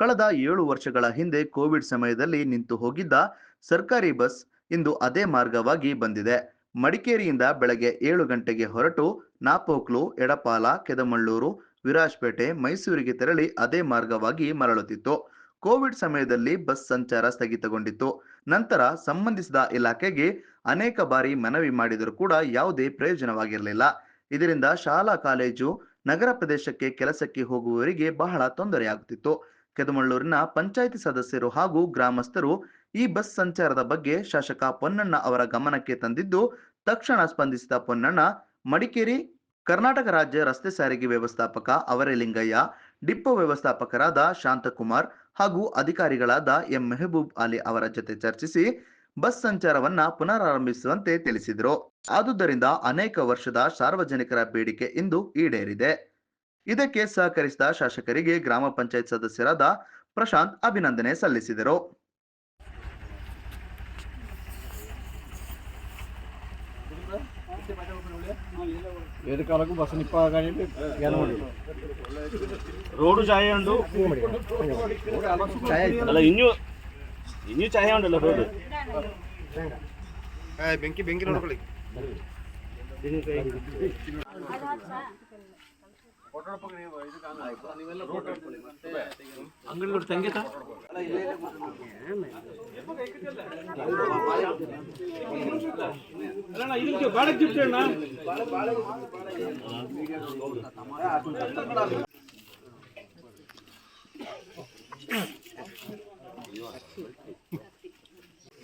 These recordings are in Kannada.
ಕಳೆದ ಏಳು ವರ್ಷಗಳ ಹಿಂದೆ ಕೋವಿಡ್ ಸಮಯದಲ್ಲಿ ನಿಂತು ಹೋಗಿದ್ದ ಸರ್ಕಾರಿ ಬಸ್ ಇಂದು ಅದೇ ಮಾರ್ಗವಾಗಿ ಬಂದಿದೆ. ಮಡಿಕೇರಿಯಿಂದ ಬೆಳಗ್ಗೆ ಏಳು ಗಂಟೆಗೆ ಹೊರಟು ನಾಪೋಕ್ಲು, ಎಡಪಾಲ, ಕೆದಮಳ್ಳೂರು, ವಿರಾಜ್ಪೇಟೆ, ಮೈಸೂರಿಗೆ ತೆರಳಿ ಅದೇ ಮಾರ್ಗವಾಗಿ ಮರಳುತ್ತಿತ್ತು. ಕೋವಿಡ್ ಸಮಯದಲ್ಲಿ ಬಸ್ ಸಂಚಾರ ಸ್ಥಗಿತಗೊಂಡಿತ್ತು. ನಂತರ ಸಂಬಂಧಿಸಿದ ಇಲಾಖೆಗೆ ಅನೇಕ ಬಾರಿ ಮನವಿ ಮಾಡಿದರೂ ಕೂಡ ಯಾವುದೇ ಪ್ರಯೋಜನವಾಗಿರಲಿಲ್ಲ. ಇದರಿಂದ ಶಾಲಾ, ಕಾಲೇಜು, ನಗರ ಪ್ರದೇಶಕ್ಕೆ ಕೆಲಸಕ್ಕೆ ಹೋಗುವವರಿಗೆ ಬಹಳ ತೊಂದರೆಯಾಗುತ್ತಿತ್ತು. ಕೆದಮಳ್ಳೂರಿನ ಪಂಚಾಯಿತಿ ಸದಸ್ಯರು ಹಾಗೂ ಗ್ರಾಮಸ್ಥರು ಈ ಬಸ್ ಸಂಚಾರದ ಬಗ್ಗೆ ಶಾಸಕ ಪೊನ್ನಣ್ಣ ಅವರ ಗಮನಕ್ಕೆ ತಂದಿದ್ದು, ತಕ್ಷಣ ಸ್ಪಂದಿಸಿದ ಪೊನ್ನಣ್ಣ, ಮಡಿಕೇರಿ, ಕರ್ನಾಟಕ ರಾಜ್ಯ ರಸ್ತೆ ಸಾರಿಗೆ ವ್ಯವಸ್ಥಾಪಕ ಅವರೇಲಿಂಗಯ್ಯ, ಡಿಪೋ ವ್ಯವಸ್ಥಾಪಕರಾದ ಶಾಂತಕುಮಾರ್ ಹಾಗೂ ಅಧಿಕಾರಿಗಳಾದ ಎಂ ಮೆಹಬೂಬ್ ಅಲಿ ಅವರ ಜೊತೆ ಚರ್ಚಿಸಿ ಬಸ್ ಸಂಚಾರವನ್ನ ಪುನರಾರಂಭಿಸುವಂತೆ ತಿಳಿಸಿದರು. ಆದುದರಿಂದ ಅನೇಕ ವರ್ಷದ ಸಾರ್ವಜನಿಕರ ಬೇಡಿಕೆ ಇಂದು ಈಡೇರಿದೆ. ಇದಕ್ಕೆ ಸಹಕರಿಸಿದ ಶಾಸಕರಿಗೆ ಗ್ರಾಮ ಪಂಚಾಯತ್ ಸದಸ್ಯರಾದ ಪ್ರಶಾಂತ್ ಅಭಿನಂದನೆ ಸಲ್ಲಿಸಿದರು. ఏది కాలకు బస్సు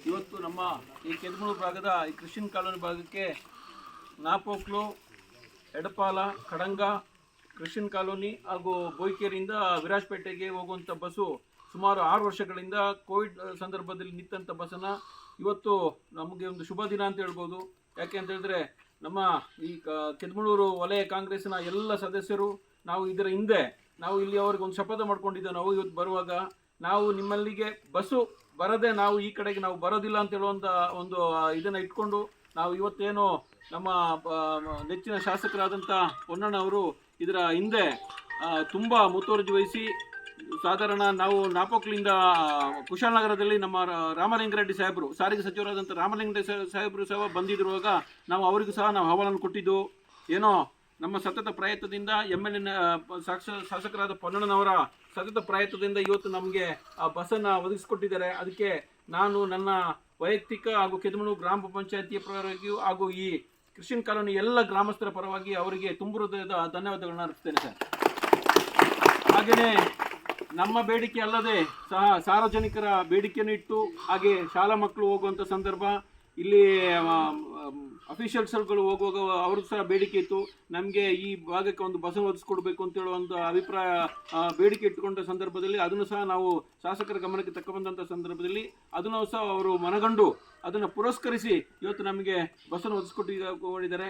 ಇವತ್ತು ನಮ್ಮ ಈ ಕೆದಮೂರು ಭಾಗದ ಈ ಕ್ರಿಶ್ಚಿಯನ್ ಕಾಲೋನಿ ಭಾಗಕ್ಕೆ ನಾಪೋಕ್ಲು ಎಡಪಾಲ ಕಡಂಗ ಕ್ರಿಶ್ಚಿಯನ್ ಕಾಲೋನಿ ಹಾಗೂ ಬೋಯ್ಕೇರಿಯಿಂದ ವಿರಾಜಪೇಟೆಗೆ ಹೋಗುವಂಥ ಬಸ್ಸು ಸುಮಾರು ಆರು ವರ್ಷಗಳಿಂದ ಕೋವಿಡ್ ಸಂದರ್ಭದಲ್ಲಿ ನಿಂತಂಥ ಬಸ್ಸನ್ನು ಇವತ್ತು ನಮಗೆ ಒಂದು ಶುಭ ದಿನ ಅಂತ ಹೇಳ್ಬೋದು. ಯಾಕೆ ಅಂತ ಹೇಳಿದ್ರೆ ನಮ್ಮ ಈ ಕೆದಮಳೂರು ವಲಯ ಕಾಂಗ್ರೆಸ್ನ ಎಲ್ಲ ಸದಸ್ಯರು ನಾವು ಇದರ ಹಿಂದೆ, ನಾವು ಇಲ್ಲಿ ಅವ್ರಿಗೆ ಒಂದು ಶಪಥ ಮಾಡ್ಕೊಂಡಿದ್ದೆ ನಾವು ಇವತ್ತು ಬರುವಾಗ. ನಾವು ನಿಮ್ಮಲ್ಲಿಗೆ ಬಸ್ಸು ಬರದೆ ನಾವು ಈ ಕಡೆಗೆ ನಾವು ಬರೋದಿಲ್ಲ ಅಂತ ಹೇಳುವಂಥ ಒಂದು ಇದನ್ನು ಇಟ್ಕೊಂಡು ನಾವು ಇವತ್ತೇನು ನಮ್ಮ ನೆಚ್ಚಿನ ಶಾಸಕರಾದಂಥ ಪೊನ್ನಣ್ಣ ಅವರು ಇದರ ಹಿಂದೆ ತುಂಬ ಮುತುವರ್ಜಿ ವಹಿಸಿ, ಸಾಧಾರಣ ನಾವು ನಾಪೋಕ್ಲಿಂದ ಕುಶಾಲನಗರದಲ್ಲಿ ನಮ್ಮ ರಾಮಲಿಂಗರೆಡ್ಡಿ ಸಾಹೇಬರು, ಸಾರಿಗೆ ಸಚಿವರಾದಂಥ ರಾಮಲಿಂಗರೆಡ್ಡಿ ಸಾಹೇಬರು ಸಹ ಬಂದಿರುವಾಗ ನಾವು ಅವರಿಗೂ ಸಹ ನಾವು ಹವಾಲನ್ನು ಕೊಟ್ಟಿದ್ದು. ಏನೋ ನಮ್ಮ ಸತತ ಪ್ರಯತ್ನದಿಂದ ಎಂ ಎಲ್ ಎನ್ ಶಾಸಕರಾದ ಪೊನ್ನಣ್ಣನವರ ಸತತ ಪ್ರಯತ್ನದಿಂದ ಇವತ್ತು ನಮಗೆ ಆ ಬಸ್ಸನ್ನು ಒದಗಿಸಿಕೊಟ್ಟಿದ್ದಾರೆ. ಅದಕ್ಕೆ ನಾನು ನನ್ನ ವೈಯಕ್ತಿಕ ಹಾಗೂ ಕೆದಮಣು ಗ್ರಾಮ ಪಂಚಾಯತಿಯ ಪರವಾಗಿಯೂ ಹಾಗೂ ಈ ಕ್ರಿಶ್ಚಿಯನ್ ಕಾಲೋನಿ ಎಲ್ಲ ಗ್ರಾಮಸ್ಥರ ಪರವಾಗಿ ಅವರಿಗೆ ತುಂಬು ಹೃದಯದ ಧನ್ಯವಾದಗಳನ್ನ ಅರ್ಪಿಸ್ತೇನೆ ಸರ್. ಹಾಗೆಯೇ ನಮ್ಮ ಬೇಡಿಕೆ ಅಲ್ಲದೆ ಸಹ ಸಾರ್ವಜನಿಕರ ಬೇಡಿಕೆಯನ್ನು ಇಟ್ಟು ಹಾಗೆ ಶಾಲಾ ಮಕ್ಕಳು ಹೋಗುವಂಥ ಸಂದರ್ಭ, ಇಲ್ಲಿ ಅಫಿಷಿಯಲ್ಸ್ಗಳು ಹೋಗುವಾಗ ಅವ್ರದ್ದು ಸಹ ಬೇಡಿಕೆ ಇತ್ತು. ನಮಗೆ ಈ ಭಾಗಕ್ಕೆ ಒಂದು ಬಸ್ ಒದಗಿಸ್ಕೊಡ್ಬೇಕು ಅಂತ ಒಂದು ಅಭಿಪ್ರಾಯ ಬೇಡಿಕೆ ಇಟ್ಟುಕೊಂಡ ಸಂದರ್ಭದಲ್ಲಿ ಅದನ್ನು ಸಹ ನಾವು ಶಾಸಕರ ಗಮನಕ್ಕೆ ತಕ್ಕ ಬಂದಂಥ ಸಂದರ್ಭದಲ್ಲಿ ಅದನ್ನು ಸಹ ಅವರು ಮನಗಂಡು ಅದನ್ನು ಪುರಸ್ಕರಿಸಿ ಇವತ್ತು ನಮಗೆ ಬಸ್ಸನ್ನು ಒದಗಿಸಿಕೊಟ್ಟಿದ್ದಾರೆ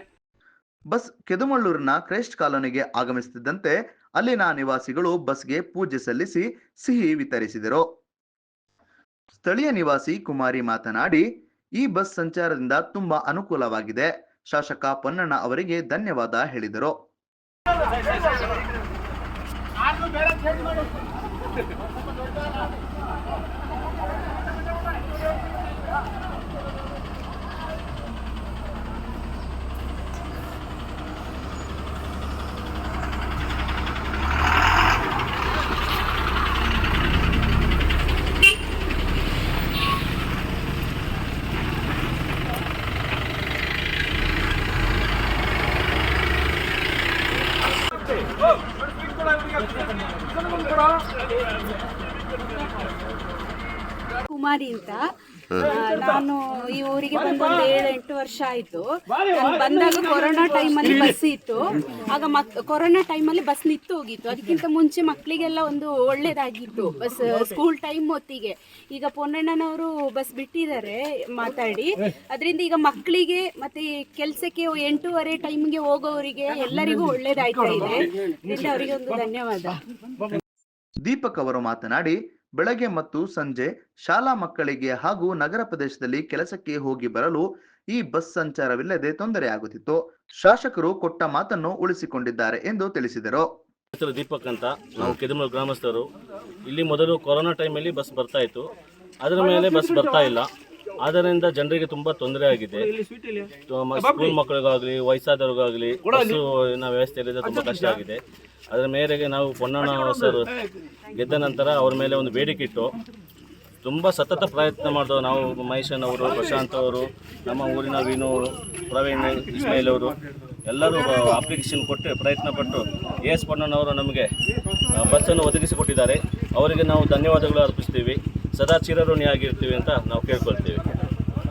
ಬಸ್ ಕೆದುಮಳ್ಳೂರಿನ ಕ್ರೈಸ್ಟ್ ಕಾಲೋನಿಗೆ ಆಗಮಿಸುತ್ತಿದ್ದಂತೆ ಅಲ್ಲಿನ ನಿವಾಸಿಗಳು ಬಸ್ಗೆ ಪೂಜೆ ಸಲ್ಲಿಸಿ ಸಿಹಿ ವಿತರಿಸಿದರು. ಸ್ಥಳೀಯ ನಿವಾಸಿ ಕುಮಾರಿ ಮಾತನಾಡಿ ಈ ಬಸ್ ಸಂಚಾರದಿಂದ ತುಂಬಾ ಅನುಕೂಲವಾಗಿದೆ. ಶಾಸಕ ಪೊನ್ನಣ್ಣ ಅವರಿಗೆ ಧನ್ಯವಾದ ಹೇಳಿದರು. ಕುಮಾರಿ ಅಂತ. ನಾನು ಈ ಊರಿಗೆ ಬಂದು ಒಂದು ಏಳು ಎಂಟು ವರ್ಷ ಆಯ್ತು. ನಾನು ಬಂದಾಗ ಕೊರೋನಾ ಟೈಮಲ್ಲಿ ಬಸ್ ಇತ್ತು. ಆಗ ಮಕ್ ಕೊರೋನಾ ಟೈಮಲ್ಲಿ ಬಸ್ ನಿತ್ತು ಹೋಗಿತ್ತು. ಅದಕ್ಕಿಂತ ಮುಂಚೆ ಮಕ್ಕಳಿಗೆಲ್ಲ ಒಂದು ಒಳ್ಳೇದಾಗಿತ್ತು. ಬಸ್ ಸ್ಕೂಲ್ ಟೈಮ್ ಹೊತ್ತಿಗೆ. ಈಗ ಪೊನ್ನಣ್ಣನವರು ಬಸ್ ಬಿಟ್ಟಿದ್ದಾರೆ ಮಾತಾಡಿ. ಅದರಿಂದ ಈಗ ಮಕ್ಕಳಿಗೆ ಮತ್ತೆ ಈ ಕೆಲ್ಸಕ್ಕೆ ಎಂಟೂವರೆ ಟೈಮ್ಗೆ ಹೋಗೋವರಿಗೆ ಎಲ್ಲರಿಗೂ ಒಳ್ಳೇದಾಯ್ತಾ ಇದೆ. ಅವರಿಗೆ ಒಂದು ಧನ್ಯವಾದ. ದೀಪಕ್ ಅವರು ಮಾತನಾಡಿ ಬೆಳಗ್ಗೆ ಮತ್ತು ಸಂಜೆ ಶಾಲಾ ಮಕ್ಕಳಿಗೆ ಹಾಗೂ ನಗರ ಪ್ರದೇಶದಲ್ಲಿ ಕೆಲಸಕ್ಕೆ ಹೋಗಿ ಬರಲು ಈ ಬಸ್ ಸಂಚಾರವಿಲ್ಲದೆ ತೊಂದರೆಯಾಗುತ್ತಿತ್ತು ಶಾಸಕರು ಕೊಟ್ಟ ಮಾತನ್ನು ಉಳಿಸಿಕೊಂಡಿದ್ದಾರೆ ಎಂದು ತಿಳಿಸಿದರು. ದೀಪಕ್ ಅಂತ ನಾವು ಕೆದಮೂರು ಗ್ರಾಮಸ್ಥರು. ಇಲ್ಲಿ ಮೊದಲು ಕೊರೋನಾ ಟೈಮಲ್ಲಿ ಬಸ್ ಬರ್ತಾ ಇತ್ತು. ಅದರ ಮೇಲೆ ಬಸ್ ಬರ್ತಾ ಇಲ್ಲ. ಅದರಿಂದ ಜನರಿಗೆ ತುಂಬಾ ತೊಂದರೆ ಆಗಿದೆ. ಸ್ಕೂಲ್ ಮಕ್ಕಳಿಗಾಗಲಿ ವಯಸ್ಸಾದವ್ರಿಗಾಗಲಿ ವ್ಯವಸ್ಥೆ ಇಲ್ಲದೆ ತುಂಬಾ ಕಷ್ಟ ಆಗಿದೆ. ಅದರ ಮೇರೆಗೆ ನಾವು ಪೊನ್ನಣ್ಣ ಸರ್ ಗೆದ್ದ ನಂತರ ಅವ್ರ ಮೇಲೆ ಒಂದು ಬೇಡಿಕೆ ಇಟ್ಟು ತುಂಬ ಸತತ ಪ್ರಯತ್ನ ಮಾಡಿದವು ನಾವು ಮಹೇಶನ್ ಅವರು ಪ್ರಶಾಂತ್ ಅವರು, ನಮ್ಮ ಊರಿನ ವಿನು ಪ್ರವೀಣ್ ಇಸ್ಮಾಯಿಲ್ ಅವರು, ಎಲ್ಲರೂ ಅಪ್ಲಿಕೇಶನ್ ಕೊಟ್ಟು ಪ್ರಯತ್ನ ಪಟ್ಟು ಎ ಎಸ್ ಪಣ್ಣನವರು ನಮಗೆ ಬಸ್ಸನ್ನು ಒದಗಿಸಿಕೊಟ್ಟಿದ್ದಾರೆ. ಅವರಿಗೆ ನಾವು ಧನ್ಯವಾದಗಳು ಅರ್ಪಿಸ್ತೀವಿ. ಸದಾ ಚಿರಋಣಿಯಾಗಿರ್ತೀವಿ ಅಂತ ನಾವು ಕೇಳ್ಕೊಳ್ತೀವಿ.